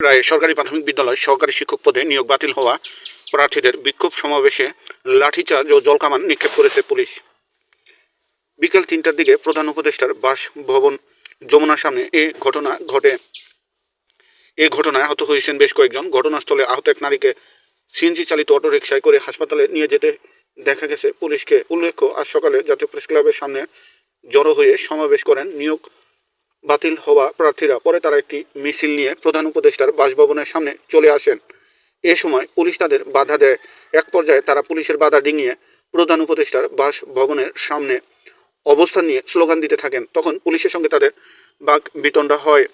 রায় সরকারি প্রাথমিক বিদ্যালয় সহকারী শিক্ষক পদে নিয়োগ বাতিল হওয়া প্রার্থীদের বিক্ষোভ সমাবেশে লাঠিচার্জ ও জলকামান নিক্ষেপ করেছে পুলিশ। বিকেল তিনটার দিকে প্রধান উপদেষ্টার বাসভবন যমুনার সামনে এ ঘটনা ঘটে। এ ঘটনায় আহত হয়েছেন বেশ কয়েকজন। ঘটনাস্থলে আহত এক নারীকে সিএনজি চালিত অটোরিকশায় করে হাসপাতালে নিয়ে যেতে দেখা গেছে। পুলিশকে উল্লেখ্য, আজ সকালে জাতীয় প্রেস ক্লাবের সামনে জড়ো হয়ে সমাবেশ করেন নিয়োগ বাতিল হওয়া প্রার্থীরা পরে তারা একটি মিছিল নিয়ে প্রধান উপদেষ্টার বাসভবনের সামনে চলে আসেন। এ সময় পুলিশ তাদের বাধা দেয়। এক পর্যায়ে তারা পুলিশের বাধা ডিঙিয়ে প্রধান উপদেষ্টার বাসভবনের সামনে অবস্থান নিয়ে স্লোগান দিতে থাকেন। তখন পুলিশের সঙ্গে তাদের বাক বিতণ্ডা হয়।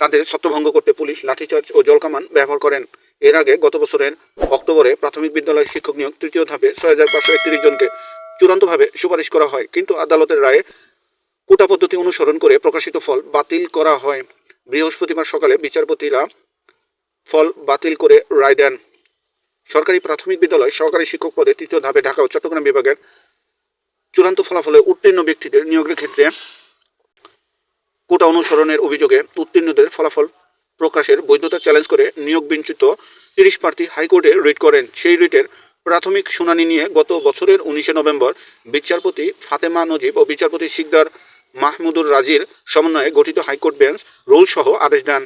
তাদের ছত্রভঙ্গ করতে পুলিশ লাঠিচার্জ ও জলকামান ব্যবহার করেন। এর আগে গত বছরের অক্টোবরে প্রাথমিক বিদ্যালয় শিক্ষক নিয়োগ তৃতীয় ধাপে ছয় হাজার পাঁচশো একত্রিশ জনকে চূড়ান্তভাবে সুপারিশ করা হয়। কিন্তু আদালতের রায়ে কোটা পদ্ধতি অনুসরণ করে প্রকাশিত ফল বাতিল করা হয়। বৃহস্পতিবার সকালে বিচারপতিরা ফল বাতিল করে রায় দেন। সরকারি প্রাথমিক বিদ্যালয় সহকারী শিক্ষক পদে তৃতীয় ধাপে ঢাকা ও চট্টগ্রাম বিভাগের চূড়ান্ত ফলাফলে উত্তীর্ণ ব্যক্তিদের নিয়োগের ক্ষেত্রে কোটা অনুসরণের অভিযোগে উত্তীর্ণদের ফলাফল প্রকাশের বৈধতা চ্যালেঞ্জ করে নিয়োগ বিঞ্চিত তিরিশ প্রার্থী হাইকোর্টে রিট করেন। সেই রিটের প্রাথমিক শুনানি নিয়ে গত বছরের উনিশে নভেম্বর বিচারপতি ফাতেমা নজিব ও বিচারপতি শিকদার মাহমুদুর রাজির সমন্বয়ে গঠিত হাইকোর্ট বেঞ্চ রুলসহ আদেশ দেন।